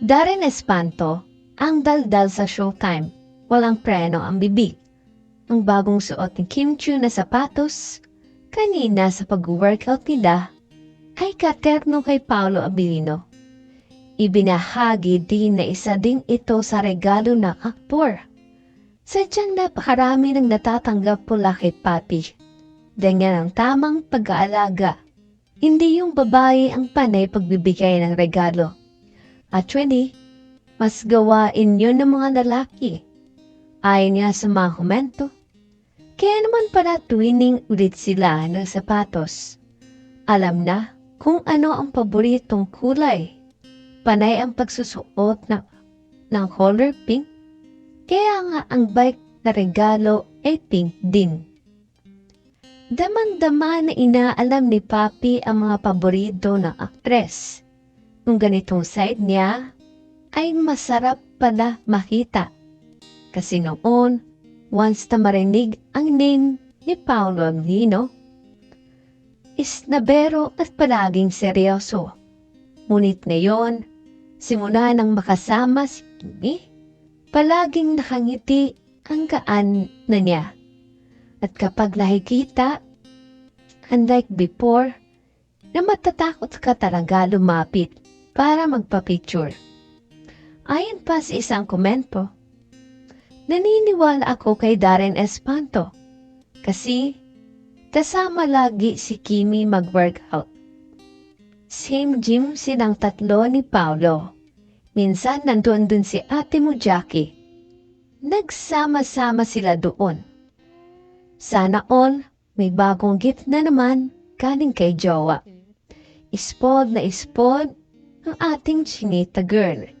Darren Espanto, ang daldal sa showtime. Walang preno ang bibig. Ang bagong suot ni Kim Chu na sapatos, kanina sa pag-workout nila, ay katerno kay Paolo Abilino. Ibinahagi din na isa din ito sa regalo ng aktor. Sadyang napakarami ng natatanggap pula kay Papi. Ganyan ang tamang pag-aalaga. Hindi yung babae ang panay pagbibigay ng regalo. Actually, mas gawain yun ng mga lalaki. Ayon nga sa mga komento. Kaya naman pala twinning ulit sila ng sapatos. Alam na kung ano ang paboritong kulay. Panay ang pagsusuot ng, ng color pink. Kaya nga ang bike na regalo ay pink din. Damang-dama na inaalam ni Papi ang mga paborito ng aktres. Kung ganitong side niya, ay masarap pala makita. Kasi noon, once na marinig ang name ni Paolo Aglino, is nabero at palaging seryoso. Ngunit ngayon, simula nang makasama si Kimi, palaging nakangiti ang gaan na niya. At kapag nakikita, unlike before, na matatakot ka talaga lumapit para magpa-picture. Ayon pa sa isang komento, naniniwala ako kay Darren Espanto kasi kasama lagi si Kimi mag-workout. Same gym silang tatlo ni Paolo. Minsan nandun dun si ate mo Jackie. Nagsama-sama sila doon. Sana all, may bagong gift na naman galing kay Jowa. Spoiled na spoiled ang ating chinita girl.